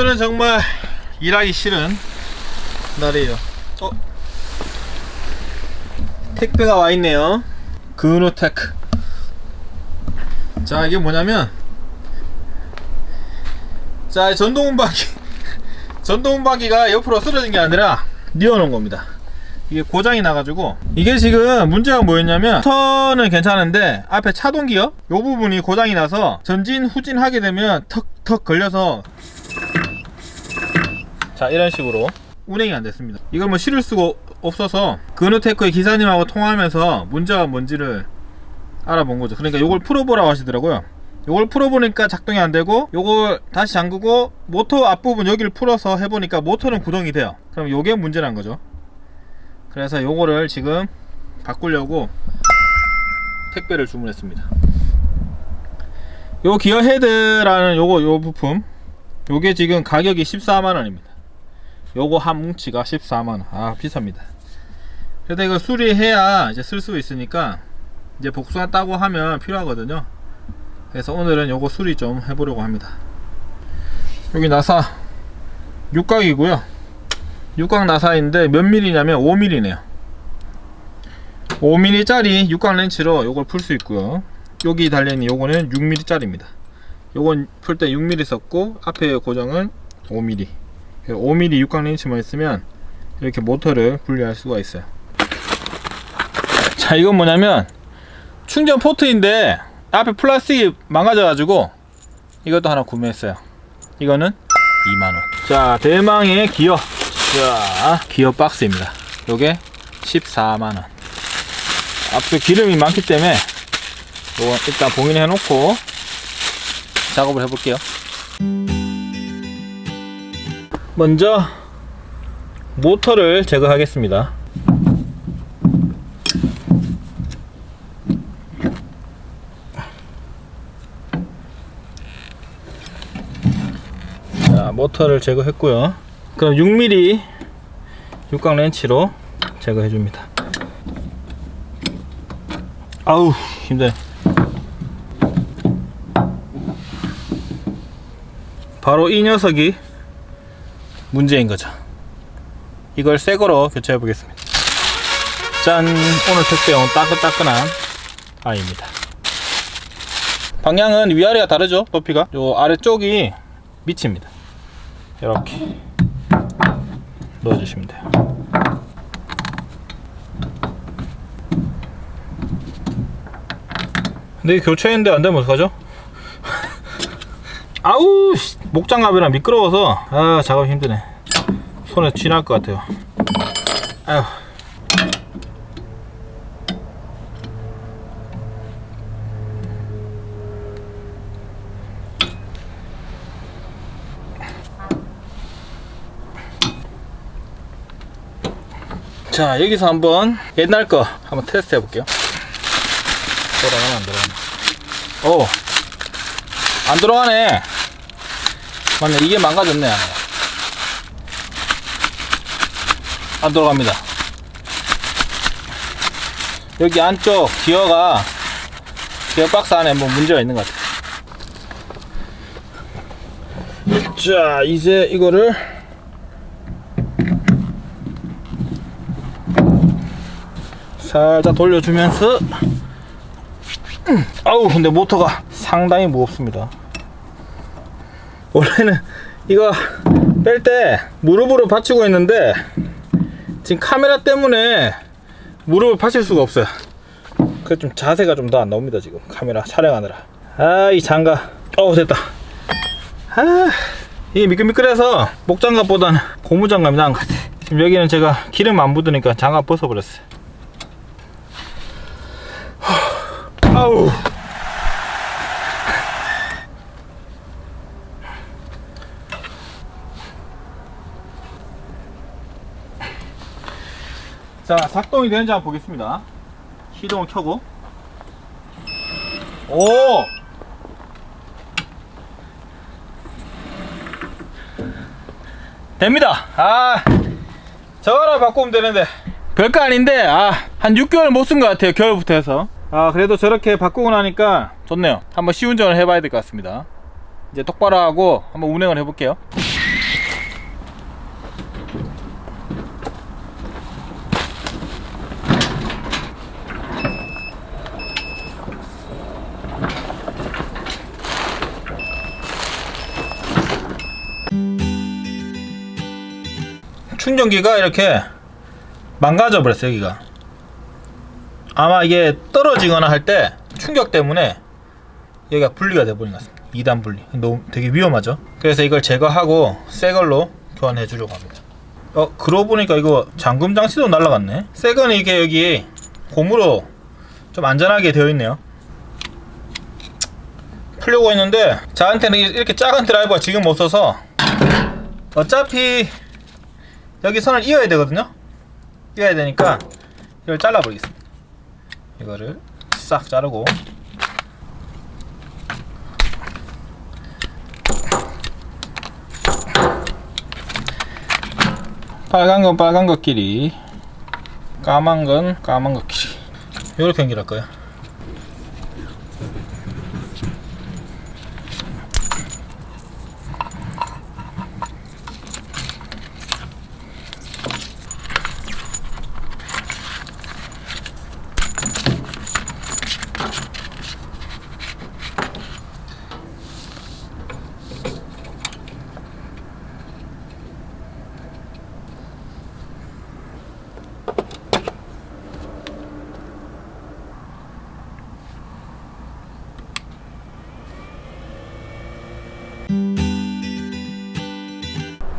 정말 일하기 싫은 날이에요. 어? 택배가 와 있네요. 그노테크. 자, 이게 뭐냐면 자, 전동 운반기. 전동 운반기가 옆으로 쓰러진 게 아니라 뉘어놓은 겁니다. 이게 고장이 나가지고 이게 지금 문제가 뭐였냐면 터는 괜찮은데 앞에 차동 기어 요 부분이 고장이 나서 전진 후진 하게 되면 턱턱 걸려서 자 이런 식으로 운행이 안 됐습니다. 이걸 뭐 실을 수가 없어서 그누테크의 기사님하고 통화하면서 문제가 뭔지를 알아본 거죠. 그러니까 요걸 풀어보라고 하시더라고요. 요걸 풀어보니까 작동이 안 되고 요걸 다시 잠그고 모터 앞부분 여기를 풀어서 해보니까 모터는 구동이 돼요. 그럼 요게 문제란 거죠. 그래서 요거를 지금 바꾸려고 택배를 주문했습니다. 요 기어 헤드라는 요거 요 부품 요게 지금 가격이 14만원입니다 요거 한 뭉치가 14만원 아 비쌉니다. 그래도 이거 수리해야 이제 쓸 수 있으니까 이제 복수한다고 하면 필요하거든요. 그래서 오늘은 요거 수리 좀 해보려고 합니다. 여기 나사 육각이고요. 육각 나사인데 몇 밀리냐면 5mm네요. 5mm 짜리 육각 렌치로 요걸 풀 수 있고요. 여기 달려있는 요거는 6mm 짜리입니다. 요건 풀 때 6mm 썼고 앞에 고정은 5mm 5mm 육각 렌치만 있으면 이렇게 모터를 분리할 수가 있어요. 자 이건 뭐냐면 충전 포트인데 앞에 플라스틱이 망가져 가지고 이것도 하나 구매했어요. 이거는 2만원. 자 대망의 기어. 자 기어 박스입니다. 요게 14만원. 앞에 기름이 많기 때문에 요거 일단 봉인해 놓고 작업을 해 볼게요 먼저 모터를 제거하겠습니다. 자 모터를 제거했고요. 그럼 6mm 육각 렌치로 제거해 줍니다. 아우 힘드네 바로 이 녀석이 문제인 거죠. 이걸 새 거로 교체해 보겠습니다. 짠! 오늘 택배온 따끈따끈한 아이입니다. 방향은 위아래가 다르죠 높이가? 요 아래쪽이 밑입니다. 이렇게 넣어주시면 돼요. 근데 교체했는데 안 되면 어떡하죠? 아우 씨, 목장갑이랑 미끄러워서. 아 작업 힘드네. 손에 쥐날 것 같아요. 아휴. 자 여기서 한번 옛날 거 한번 테스트 해볼게요. 돌아가면 안 돌아가네 오 안 들어가네. 맞네 이게 망가졌네. 안 들어갑니다. 여기 안쪽 기어가 기어 박스 안에 뭐 문제가 있는 것 같아요 자 이제 이거를 살짝 돌려주면서 음, 아우 근데 모터가 상당히 무겁습니다 원래는 이거 뺄 때 무릎으로 받치고 있는데 지금 카메라 때문에 무릎을 받칠 수가 없어요. 그래서 좀 자세가 좀 더 안 나옵니다 지금. 카메라 촬영하느라. 아 이 장갑. 어우 됐다. 아 이게 미끌미끌해서 목장갑보다는 고무장갑이 나은 것 같아. 지금 여기는 제가 기름 안 묻으니까 장갑 벗어버렸어요. 아우 자 작동이 되는지 한번 보겠습니다. 시동을 켜고. 오! 됩니다. 아 저거 하나 바꾸면 되는데. 별거 아닌데 아한 6개월 못 쓴 것 같아요 겨울부터 해서. 아 그래도 저렇게 바꾸고 나니까 좋네요. 한번 시운전을 해봐야 될 것 같습니다. 이제 똑바로 하고 한번 운행을 해볼게요 충전기가 이렇게 망가져 버렸어요 여기가. 아마 이게 떨어지거나 할 때 충격 때문에 여기가 분리가 돼 버린 것 같습니다. 2단 분리. 너무 되게 위험하죠? 그래서 이걸 제거하고 새 걸로 교환해 주려고 합니다. 어 그러고 보니까 이거 잠금 장치도 날라갔네. 새 거는 이게 여기 고무로 좀 안전하게 되어 있네요. 풀려고 했는데 저한테는 이렇게 작은 드라이버가 지금 없어서 어차피 여기 선을 이어야 되거든요. 이어야 되니까 이걸 잘라 버리겠습니다. 이거를 싹 자르고. 빨간 건 빨간 것끼리 까만 건 까만 것끼리. 이렇게 연결할 거예요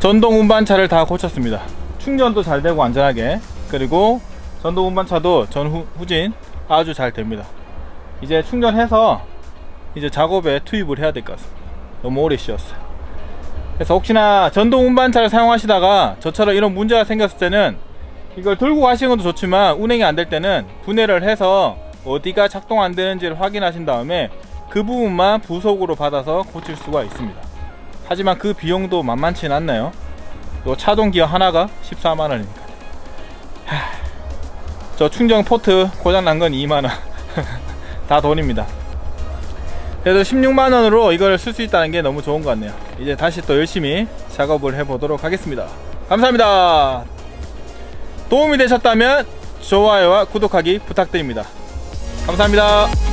전동 운반차를 다 고쳤습니다. 충전도 잘 되고 안전하게 그리고 전동 운반차도 전 후진 아주 잘 됩니다. 이제 충전해서 이제 작업에 투입을 해야 될 것 같습니다. 너무 오래 쉬었어요. 그래서 혹시나 전동 운반차를 사용하시다가 저처럼 이런 문제가 생겼을 때는 이걸 들고 가시는 것도 좋지만 운행이 안 될 때는 분해를 해서 어디가 작동 안 되는지를 확인하신 다음에 그 부분만 부속으로 받아서 고칠 수가 있습니다. 하지만 그 비용도 만만치는 않나요? 요 차동 기어 하나가 14만 원이니까. 저 충전 포트 고장 난 건 2만 원. 다 돈입니다. 그래도 16만 원으로 이걸 쓸 수 있다는 게 너무 좋은 것 같네요. 이제 다시 또 열심히 작업을 해 보도록 하겠습니다. 감사합니다. 도움이 되셨다면 좋아요와 구독하기 부탁드립니다. 감사합니다.